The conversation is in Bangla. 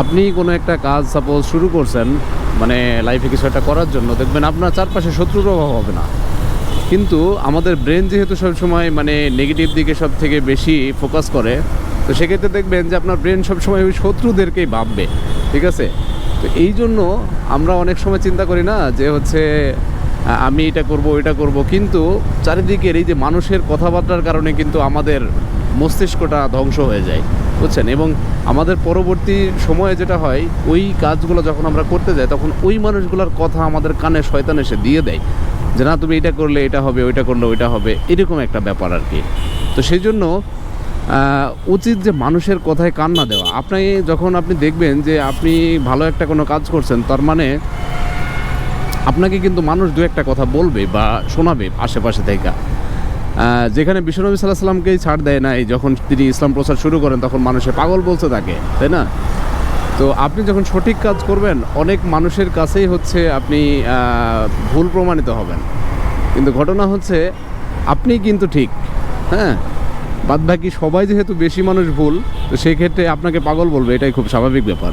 আপনি কোনো একটা কাজ সাপোজ শুরু করছেন মানে লাইফে কিছু একটা করার জন্য, দেখবেন আপনার চারপাশে শত্রুর অভাব হবে না। কিন্তু আমাদের ব্রেন যেহেতু সবসময় মানে নেগেটিভ দিকে সব থেকে বেশি ফোকাস করে, তো সেক্ষেত্রে দেখবেন যে আপনার ব্রেন সবসময় ওই শত্রুদেরকেই ভাববে, ঠিক আছে? তো এই জন্য আমরা অনেক সময় চিন্তা করি না যে হচ্ছে আমি এটা করব এটা করব, কিন্তু চারিদিকের এই যে মানুষের কথাবার্তার কারণে কিন্তু আমাদের মস্তিষ্কটা ধ্বংস হয়ে যায়। বুঝছেন? এবং আমাদের পরবর্তী সময়ে যেটা হয়, ওই কাজগুলো যখন আমরা করতে যাই, তখন ওই মানুষগুলোর কথা আমাদের কানে শয়তান এসে দিয়ে দেয় যে, না, তুমি এটা করলে এটা হবে, ওইটা করলে ওইটা হবে। এরকম একটা ব্যাপার আর কি। তো সেই জন্য উচিত যে মানুষের কথায় কান না দেওয়া। আপনি যখন আপনি দেখবেন যে, আপনি ভালো একটা কোনো কাজ করছেন, তার মানে আপনাকে কিন্তু মানুষ দু একটা কথা বলবে বা শোনাবে আশেপাশে থেকে। যেখানে বিশ্বনবী সাল্লাহ সাল্লামকেই ছাড় দেয় নাই, যখন তিনি ইসলাম প্রচার শুরু করেন, তখন মানুষে পাগল বলতে থাকে তাই না? তো আপনি যখন সঠিক কাজ করবেন, অনেক মানুষের কাছেই হচ্ছে আপনি ভুল প্রমাণিত হবেন। কিন্তু ঘটনা হচ্ছে, আপনি কিন্তু ঠিক হ্যাঁ? বাদ বাকি সবাই যেহেতু বেশি মানুষ ভুল, তো সেক্ষেত্রে আপনাকে পাগল বলবে, এটাই খুব স্বাভাবিক ব্যাপার।